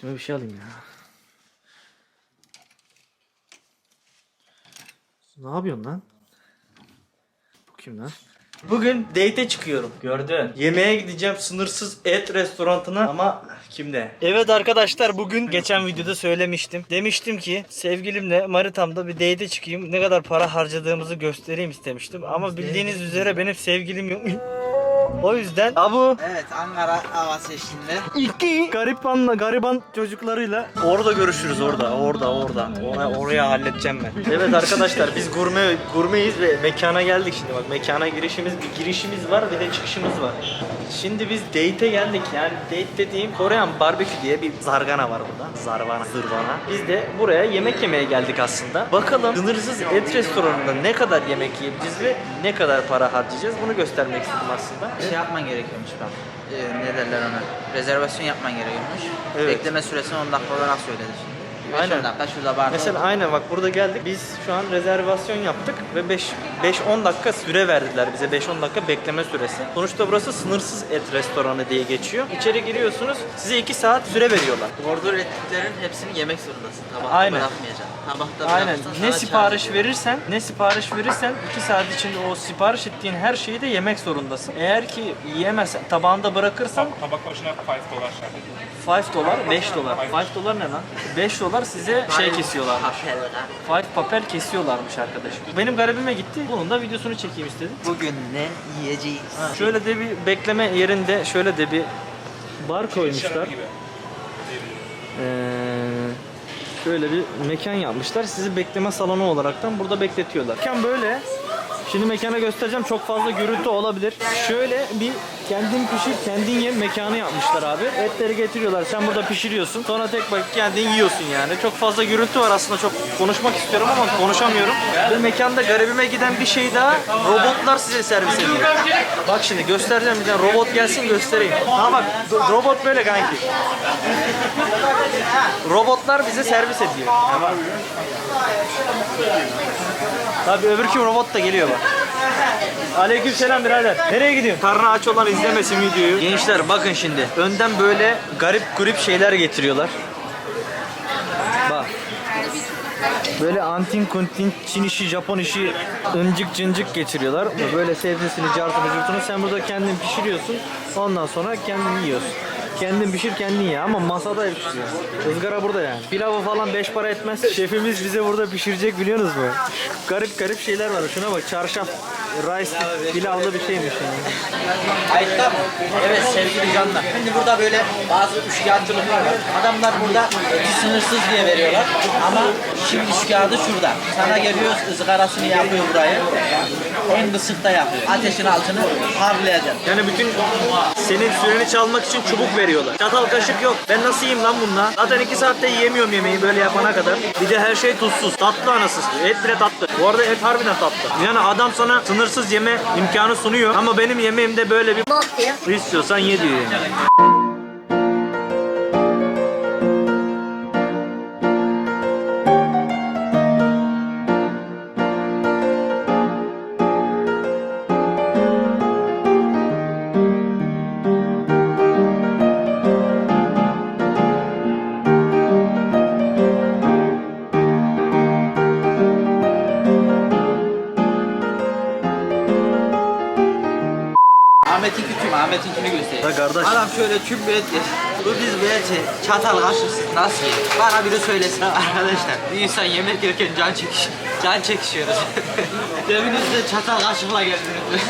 Şöyle bir şey alayım ya. Ne yapıyorsun lan? Bu kim lan? Bugün date'e çıkıyorum. Gördün. Yemeğe gideceğim sınırsız et restoranına ama kimde? Evet arkadaşlar bugün geçen videoda söylemiştim. Demiştim ki sevgilimle Maritam'da bir date'e çıkayım. Ne kadar para harcadığımızı göstereyim istemiştim. Ama bildiğiniz üzere benim sevgilim yok. O yüzden Abu Evet Ankara havası eşliğinde. İki garibanla gariban çocuklarıyla orada görüşürüz orada orada orada oraya, oraya halledeceğim ben. Evet arkadaşlar biz gurme gurmeyiz ve mekana geldik şimdi bak mekana girişimiz bir girişimiz var bir de çıkışımız var. Şimdi biz date'e geldik yani date dediğim Korean barbekü diye bir zargana var burada. Zarvana, zırvana. Biz de buraya yemek yemeye geldik aslında. Bakalım sınırsız et restoranında ne kadar yemek yiyebileceğiz ve ne kadar para harcayacağız bunu göstermek istedim aslında. Şey yapman gerekiyormuş bak. Ee, ne derler ona? Rezervasyon yapman gerekiyormuş. Evet. Bekleme süresini 10 dakika olarak söyledi şimdi. 5 Aynen. dakika şurada barda. Mesela aynen bak burada geldik. Biz şu an rezervasyon yaptık ve 5 5-10 dakika süre verdiler bize. 5-10 dakika bekleme süresi. Sonuçta burası sınırsız et restoranı diye geçiyor. İçeri giriyorsunuz. Size 2 saat süre veriyorlar. Order ettiklerin hepsini yemek zorundasın. Tabakta Aynen. bırakmayacaksın. Tabakta Aynen. Ne sipariş verirsen, ne sipariş verirsen 2 saat içinde o sipariş ettiğin her şeyi de yemek zorundasın. Eğer ki yiyemezsen, tabağında bırakırsan Tabak başına 5 dolar şart 5 dolar, 5 dolar. 5 dolar ne lan? 5 dolar size şey kesiyorlarmış. Papel lan. Five papel kesiyorlarmış arkadaş. Benim garibime gitti. Bunun da videosunu çekeyim istedim. Bugün ne yiyeceğiz? Şöyle de bir bekleme yerinde şöyle de bir bar koymuşlar. Ee, şöyle bir mekan yapmışlar. Sizi bekleme salonu olaraktan burada bekletiyorlar. Mekan böyle. Şimdi mekana göstereceğim. Çok fazla gürültü olabilir. Şöyle bir kendin pişir, kendin ye mekanı yapmışlar abi. Etleri getiriyorlar. Sen burada pişiriyorsun. Sonra tek bak kendin yiyorsun yani. Çok fazla gürültü var aslında. Çok konuşmak istiyorum ama konuşamıyorum. Ve mekanda garibime giden bir şey daha. Robotlar size servis ediyor. Bak şimdi göstereceğim bir tane robot gelsin göstereyim. Ha bak robot böyle kanki. Robotlar bize servis ediyor. Ha. Tabii öbür kim robot da geliyor bak. Aleyküm selam birader. Nereye gidiyorsun? Karnı aç olan izlemesin videoyu. Gençler bakın şimdi. Önden böyle garip grup şeyler getiriyorlar. Bak. Böyle antin kuntin Çin işi, Japon işi ıncık cıncık getiriyorlar. Böyle sebzesini, cartını, curtunu sen burada kendin pişiriyorsun. Ondan sonra kendin yiyorsun. Kendin pişir kendin ye ama masada hep pişiyor. Izgara burada yani. Pilavı falan beş para etmez. Şefimiz bize burada pişirecek biliyorsunuz mu? Garip garip şeyler var. Şuna bak çarşaf. Rice pilavlı bir şeymiş yani. Kayıtta mı? Evet sevgili canlar. Şimdi burada böyle bazı üçkağıtçılıklar var. Adamlar burada sınırsız diye veriyorlar. Ama şimdi üçkağıdı şurada. Sana geliyor ızgarasını yapıyor burayı. En kısıkta yapıyor. Ateşin altını harlayacaksın. Yani bütün senin süreni çalmak için çubuk veriyorlar. Çatal kaşık yok. Ben nasıl yiyeyim lan bununla? Zaten iki saatte yiyemiyorum yemeği böyle yapana kadar. Bir de her şey tuzsuz. Tatlı anasız. Et bile tatlı. Bu arada et harbiden tatlı. Yani adam sana sınırsız yeme imkanı sunuyor. Ama benim yemeğimde böyle bir istiyorsan ye diyor yani. Kardeş. Adam şöyle tüm bir et yer. Bu biz eti çatal kaşıksız nasıl yer? Bana biri söylesin arkadaşlar. Bir insan yemek yerken can çekiş, can çekişiyoruz. Deminizde çatal kaşıkla geldiniz.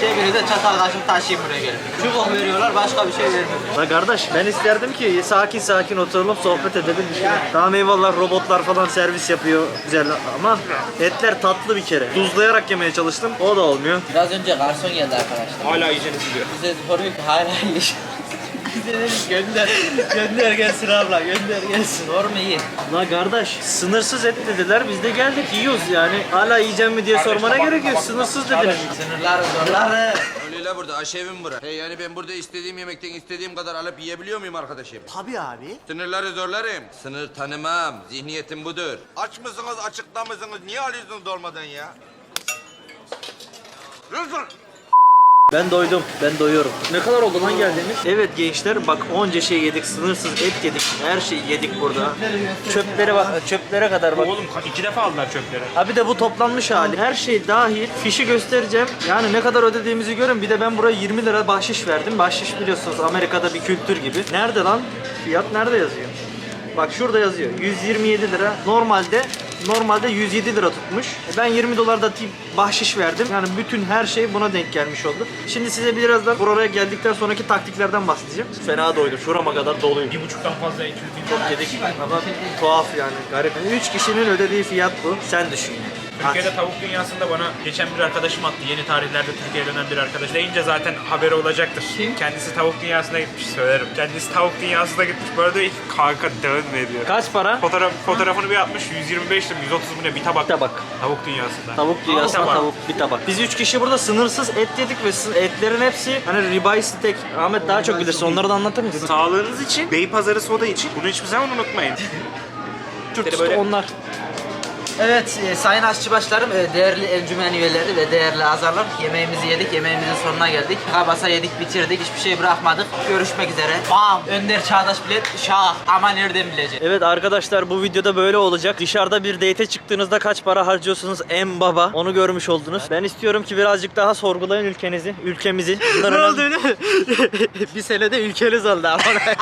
Cebinizde çatal kaşık taşıyın buraya gelin. Çubuk veriyorlar başka bir şey vermiyor. La kardeş ben isterdim ki sakin sakin oturalım sohbet edelim. Tamam eyvallah robotlar falan servis yapıyor güzel ama etler tatlı bir kere. Tuzlayarak yemeye çalıştım o da olmuyor. Biraz önce garson geldi arkadaşlar. Hala yiyeceğiniz biliyor. Bize soruyor ki hala yiyiş. Gönder, gönder gelsin abla, gönder gelsin. Doğru mu iyi? La kardeş sınırsız et dediler biz de geldik yiyoruz yani. Hala yiyeceğim mi diye sormana gerek yok sınırsız dediler. Sınırlar, zorları. Öyle burada aşevim bura. Hey yani ben burada istediğim yemekten istediğim kadar alıp yiyebiliyor muyum arkadaşım? Tabii abi. Sınırları zorlarım. Sınır tanımam. Zihniyetim budur. Aç mısınız açıkta mısınız? Niye alıyorsunuz dolmadan ya? Rızır. Ben doydum. Ben doyuyorum. Ne kadar oldu lan geldiğimiz? Evet gençler bak onca şey yedik. Sınırsız et yedik. Her şeyi yedik burada. Çöplere bak. Çöplere kadar bak. Oğlum iki defa aldılar çöpleri. Ha bir de bu toplanmış hali. Her şey dahil. Fişi göstereceğim. Yani ne kadar ödediğimizi görün. Bir de ben buraya 20 lira bahşiş verdim. Bahşiş biliyorsunuz Amerika'da bir kültür gibi. Nerede lan? Fiyat nerede yazıyor? Bak şurada yazıyor. 127 lira. Normalde normalde 107 lira tutmuş. E Ben 20 dolar da tip bahşiş verdim. Yani bütün her şey buna denk gelmiş oldu. Şimdi size birazdan buraya geldikten sonraki taktiklerden bahsedeceğim. Fena doydum. Şurama kadar doluyum. Bir buçuktan fazla 200 bin Çok yedik ama tuhaf yani garip. 3 kişinin ödediği fiyat bu. Sen düşün. Türkiye'de tavuk dünyasında bana geçen bir arkadaşım attı. Yeni tarihlerde Türkiye'ye dönen bir arkadaş. Deyince zaten haberi olacaktır. Kendisi tavuk dünyasına gitmiş söylerim. Kendisi tavuk dünyasına gitmiş. Bu arada ilk kanka dönme diyor. Kaç para? Fotoğraf, fotoğrafını bir atmış 125 lira 130 mu ne bir tabak. Tabak. Tavuk dünyasında. Tavuk dünyasına Bir tabak. tavuk bir tabak. Biz üç kişi burada sınırsız et yedik ve etlerin hepsi hani ribeye steak. Ahmet daha çok bilirsin. Onları da anlatır mısın? Sağlığınız için, Beypazarı soda için bunu hiçbir zaman unutmayın. Türk böyle- onlar. Evet e, sayın aşçıbaşlarım, e, değerli encümen üyeleri ve değerli azarlar yemeğimizi yedik, yemeğimizin sonuna geldik. Kabasa yedik, bitirdik, hiçbir şey bırakmadık. Görüşmek üzere. Bam! Önder Çağdaş bilet, şah. Ama nereden bilecek? Evet arkadaşlar bu videoda böyle olacak. Dışarıda bir date çıktığınızda kaç para harcıyorsunuz en baba onu görmüş oldunuz. Ben istiyorum ki birazcık daha sorgulayın ülkenizi, ülkemizi. ne oldu öyle? bir senede ülkeniz oldu ama.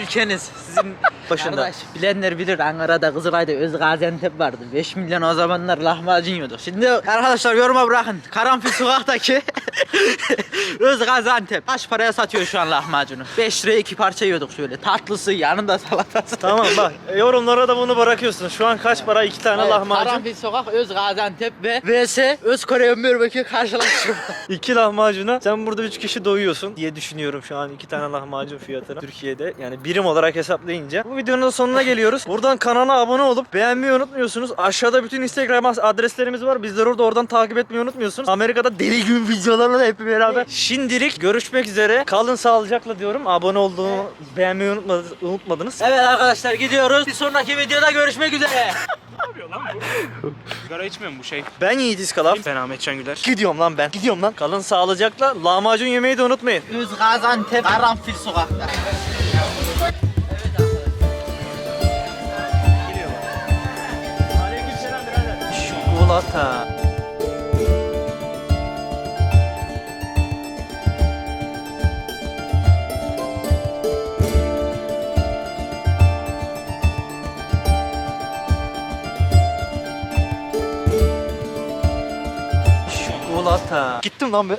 Ülkeniz sizin Başında. Kardeş, bilenler bilir Ankara'da Kızılay'da Öz Gaziantep vardı. 5 milyon o zamanlar lahmacun yiyorduk. Şimdi arkadaşlar yoruma bırakın. Karanfil sokaktaki Öz Gaziantep. Kaç paraya satıyor şu an lahmacunu? 5 liraya iki parça yiyorduk şöyle. Tatlısı yanında salatası. Tamam bak yorumlara da bunu bırakıyorsun. Şu an kaç para iki tane Evet, lahmacun? Karanfil sokak Öz Gaziantep ve VS Öz Kore Ömür Bekir karşılaşıyor. İki lahmacuna sen burada üç kişi doyuyorsun diye düşünüyorum şu an iki tane lahmacun fiyatına Türkiye'de yani birim olarak hesaplayınca. Bu videonun da sonuna geliyoruz. Buradan kanala abone olup beğenmeyi unutmuyorsunuz. Aşağıda bütün Instagram adreslerimiz var. Bizleri orada oradan takip etmeyi unutmuyorsunuz. Amerika'da deli gibi videolarla hep beraber. Şimdilik görüşmek üzere. Kalın sağlıcakla diyorum. Abone olduğunu beğenmeyi unutmadınız. unutmadınız. evet arkadaşlar gidiyoruz. Bir sonraki videoda görüşmek üzere. ne yapıyor lan bu? Sigara içmiyor mu bu şey? Ben Yiğit İskalaf. Ben Ahmet Can Güler. Gidiyorum lan ben. Gidiyorum lan. Kalın sağlıcakla. Lahmacun yemeyi de unutmayın. Öz Gaziantep Karanfil sokakta. 플로타 슈콜라타 기뜸 나면